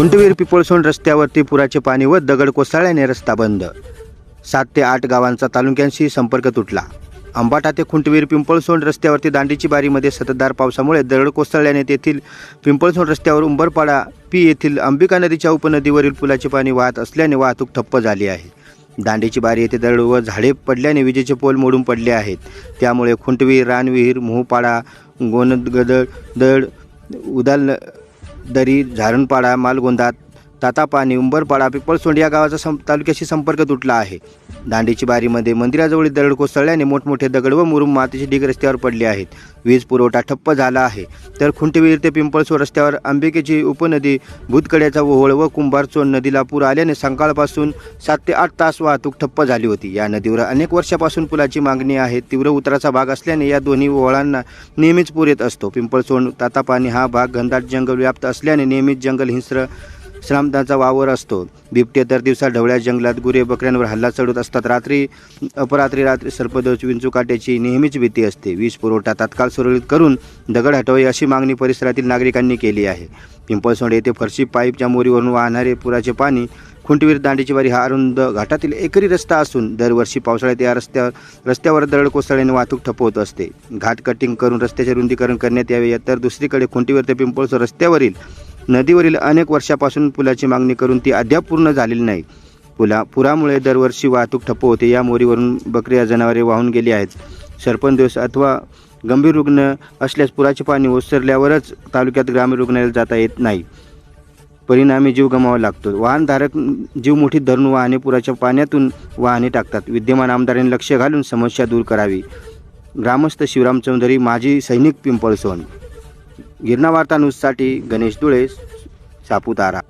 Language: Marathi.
खुंटवीर पिंपळसोंड रस्त्यावरती पुराचे पाणी व दगड कोसळल्याने रस्ता बंद. सात ते आठ गावांचा तालुक्यांशी संपर्क तुटला. अंबाटा ते खुंटवीर पिंपळसोंड रस्त्यावरती दांडीची बारीमध्ये सततधार पावसामुळे दगड कोसळल्याने तेथील पिंपळसोंड रस्त्यावर उंबरपाडा पी येथील अंबिका नदीच्या उपनदीवरील पुलाचे पाणी वाहत असल्याने वाहतूक ठप्प झाली आहे. दांडीची बारी येथे दगड व झाडे पडल्याने विजेचे पोल मोडून पडले आहेत. त्यामुळे खुंटवीर रानविहीर मोहपाडा गोनदगदळ दड उदाल दरी झारणपाडा मालगोंदात तातापाणी उंबरपाडा पिंपळसोंड या गावाचा सं तालुक्याशी संपर्क तुटला आहे. दांडीची बारीमध्ये मंदिराजवळील दगड कोसळल्याने मोठमोठे दगड व मुरुम मातीचे ढीग रस्त्यावर पडले आहेत. वीज पुरवठा ठप्प झाला आहे. तर खुंटवीर ते पिंपळसोड रस्त्यावर अंबिकेची उपनदी भूतकड्याचा ओहोळ व कुंभारचोंड नदीला पूर आल्याने सकाळपासून सात ते आठ तास वाहतूक ठप्प झाली होती. या नदीवर अनेक वर्षापासून पुलाची मागणी आहे. तीव्र उतराचा भाग असल्याने या दोन्ही ओहळांना नेहमीच पूर येत असतो. पिंपळसोंड तातापाणी हा भाग घनदाट जंगल व्याप्त असल्याने नेहमीच जंगल हिंस्र श्रामदाचा वावर असतो. बिबटे तर दिवसा ढवळ्या जंगलात गुरे बकऱ्यांवर हल्ला चढत असतात. रात्री अपरात्री रात्री सर्पदोष विंचुकाट्याची नेहमीच भीती असते. वीज पुरवठा तात्काळ सुरळीत करून दगड हटवावी अशी मागणी परिसरातील नागरिकांनी केली आहे. पिंपळसोंड येथे फरशी पाईपच्या मोरीवरून वाहणारे पुराचे पाणी खुंटवीर दांडीची वारी हा अरुंद घाटातील एकरी रस्ता असून दरवर्षी पावसाळ्यात या रस्त्यावर रस्त्यावर दरड कोसळल्याने वाहतूक ठप्प होत असते. घाट कटिंग करून रस्त्याचे रुंदीकरण करण्यात यावे तर दुसरीकडे खुंटीवर ते पिंपळसोड रस्त्यावरील नदीवरील अनेक वर्षापासून पुलाची मागणी करून ती अद्याप पूर्ण झालेली नाही. पुला पुरामुळे दरवर्षी वाहतूक ठप्प होते या मोरीवरून बकऱ्या जनावरे वाहून गेली आहेत. सरपंच दिवस अथवा गंभीर रुग्ण असल्यास पुराचे पाणी ओसरल्यावरच तालुक्यात ग्रामीण रुग्णालयात जाता येत नाही. परिणामी जीव गमावा लागतो. वाहनधारक जीव मुठीत धरून वाहने पुराच्या पाण्यातून वाहने टाकतात. विद्यमान आमदारांनी लक्ष घालून समस्या दूर करावी. ग्रामस्थ शिवराम चौधरी माजी सैनिक पिंपळसोन. गिरणा वार्ता न्यूजसाठी गणेश दुळे सापुतारा.